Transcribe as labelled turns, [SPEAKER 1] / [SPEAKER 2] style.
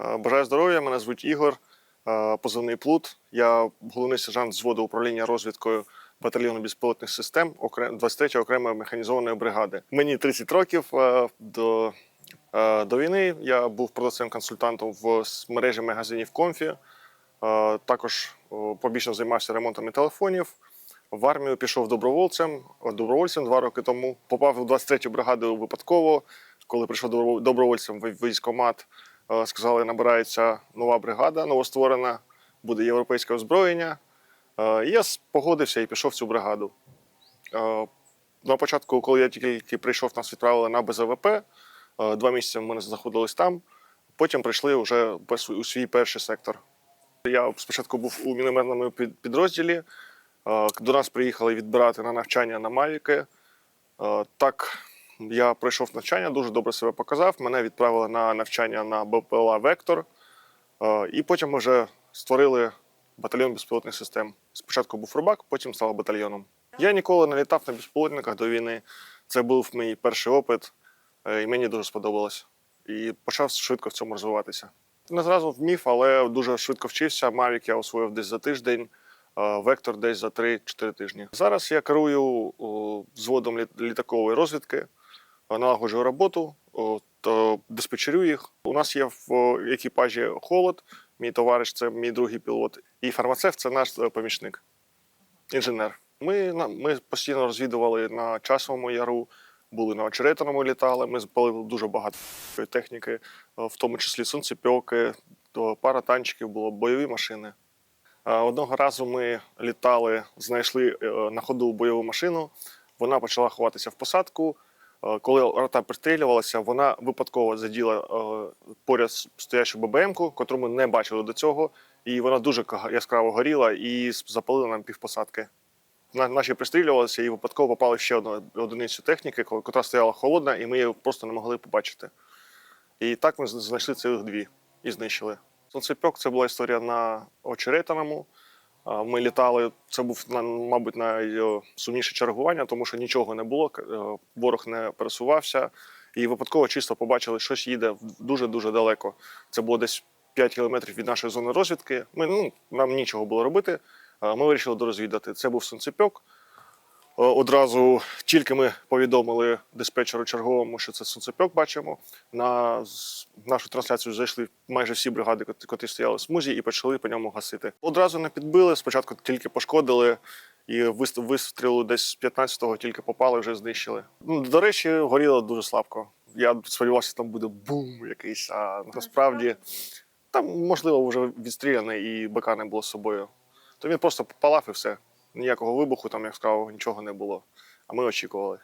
[SPEAKER 1] Е, Бажаю здоров'я, мене звуть Ігор, е, позивний плут. Я головний сержант взводу управління розвідкою батальйону безпілотних систем 23-ї окремої механізованої бригади. Мені 30 років. е, До, до війни я був продавцем консультантом в мережі магазинів Комфі. Також побічно займався ремонтами телефонів. В армію пішов добровольцем, добровольцем два роки тому. Попав у 23-ю бригаду випадково. Коли прийшов добровольцем в військкомат, е, сказали, набирається нова бригада, новостворена, буде європейське озброєння. Е, я погодився і пішов в цю бригаду. Е, На початку, коли я тільки прийшов, нас відправили на БЗВП. Е, Два місяці ми знаходились там. Потім прийшли вже у свій перший сектор. Я спочатку був у мінометному підрозділі. Е, До нас приїхали відбирати на навчання на Мавіки. Е, Так, я пройшов навчання, дуже добре себе показав. Мене відправили на навчання на БПЛА Вектор. Е, І потім ми вже створили батальйон безпілотних систем. Спочатку був рубак, потім став батальйоном. Я ніколи не літав на безпілотниках до війни. Це був мій перший опит, е, і мені дуже сподобалось. І почав швидко в цьому розвиватися. Не зразу вмів, але дуже швидко вчився. Мавік я освоїв десь за тиждень, е, вектор десь за 3-4 тижні. Зараз я керую взводом літакової розвідки, налагоджую роботу, то диспетчерю їх. У нас є в екіпажі холод, мій товариш це мій другий пілот, і фармацевт це наш е, помічник, інженер. Ми, ми постійно розвідували на часовому яру, були на очеретаному літали. Ми запалили дуже багато техніки, е, в тому числі сонцепьоки, пара танчиків було, бойові машини. Е, Одного разу ми літали, знайшли на ходу бойову машину. Вона почала ховатися в посадку. Е, Коли рота пристрілювалася, вона випадково заділа е, поряд стоячу ББМ-ку, котру ми не бачили до цього. І вона дуже яскраво горіла і запалила нам півпосадки. На- Наші пристрілювалися і випадково попали ще одну одиницю техніки, котра стояла холодна, і ми її просто не могли побачити. І так ми знайшли цих дві і знищили. Сонцепьок це була історія на очеретаному. Ми літали, це був мабуть найсумніше чергування, тому що нічого не було, е, ворог не пересувався. І випадково чисто побачили, що щось їде дуже-дуже далеко. Це було десь 5 кілометрів від нашої зони розвідки. Ми, ну, нам нічого було робити. Ми вирішили дорозвідати. Це був сонцепьок. Е, Одразу тільки ми повідомили диспетчеру черговому, що це сонцепьок бачимо. На нашу трансляцію зайшли майже всі бригади, кот- котрі стояли в смузі, і почали по ньому гасити. Одразу не підбили. Спочатку тільки пошкодили, і вис- вистрілу десь з 15-го тільки попали, вже знищили. Ну, До речі, горіло дуже слабко. Я сподівався, там буде бум якийсь, а насправді там, можливо, вже відстріляний і БК не було з собою. То він просто попалав і все. Ніякого вибуху там, як сказав, нічого не було. А ми очікували.